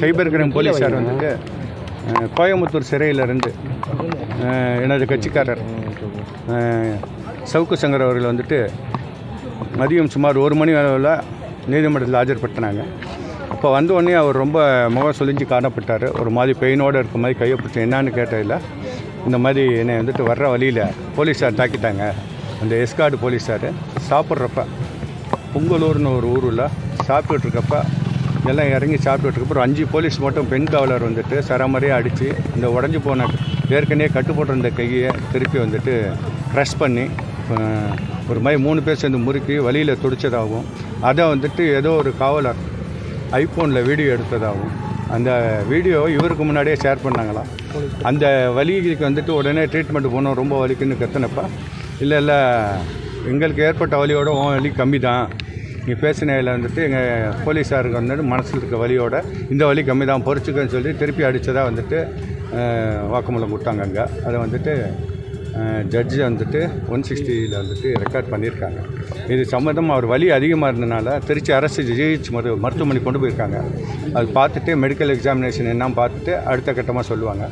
Cyber crime போலீஸார் வந்துட்டு கோயம்புத்தூர் சிறையிலிருந்து எனது கட்சிக்காரர் சவுக்கு சங்கர் அவர்கள் வந்துட்டு மதியம் சுமார் ஒரு மணி அளவில் நீதிமன்றத்தில் ஆஜர்படுத்தினாங்க. அப்போ வந்த உடனே அவர் ரொம்ப முகம் சொலிஞ்சு காணப்பட்டார். ஒரு மாதிரி பெயினோடு இருக்க மாதிரி கையை பிடிச்சி என்னான்னு கேட்டதில்ல. இந்த மாதிரி என்னை வந்துட்டு வர்ற வழியில் போலீஸார் தாக்கிட்டாங்க. அந்த எஸ்கார்டு போலீஸார். சாப்பிட்றப்ப பொங்கலூர்னு ஒரு ஊரில் சாப்பிட்டுட்ருக்கப்ப எல்லாம் இறங்கி சாப்பிட்டுட்டு அஞ்சு போலீஸ் மட்டும் பெண் காவலர் வந்துட்டு சரமறையாக அடித்து இந்த உடஞ்சி போன ஏற்கனவே கட்டு போட்டிருந்த கையை திருப்பி வந்துட்டு க்ரஷ் பண்ணி ஒரு மாதிரி மூணு பேர் சேர்ந்து முறுக்கி வழியில் துடிச்சதாகவும் அதை வந்துட்டு ஏதோ ஒரு காவலர் ஐஃபோனில் வீடியோ எடுத்ததாகவும் அந்த வீடியோ இவருக்கு முன்னாடியே ஷேர் பண்ணாங்களாம் அந்த வலிக்கு வந்துட்டு உடனே ட்ரீட்மெண்ட் போனோம் ரொம்ப வலிக்குன்னு கத்துனப்ப இல்லை இல்லை எங்களுக்கு ஏற்பட்ட வலியோட உன் வலி கம்மி தான் நீ பேசினையில் வந்துட்டு எங்கள் போலீஸாருக்கு வந்துட்டு மனசில் இருக்க வழியோட இந்த வழி கம்மி தான் பொறிச்சுக்கன்னு சொல்லி திருப்பி அடித்ததாக வந்துட்டு வாக்குமூலம் கொடுத்தாங்க அங்கே. அதை வந்துட்டு ஜட்ஜி வந்துட்டு ஒன் சிக்ஸ்டியில் வந்துட்டு ரெக்கார்ட் பண்ணியிருக்காங்க. இது சம்மந்தம் அவர் வலி அதிகமாக இருந்தனால திருச்சி அரசு ஜிஹெச் மரு மருத்துவமனை கொண்டு போயிருக்காங்க. அது பார்த்துட்டு மெடிக்கல் எக்ஸாமினேஷன் என்ன பார்த்துட்டு அடுத்த கட்டமாக சொல்லுவாங்க.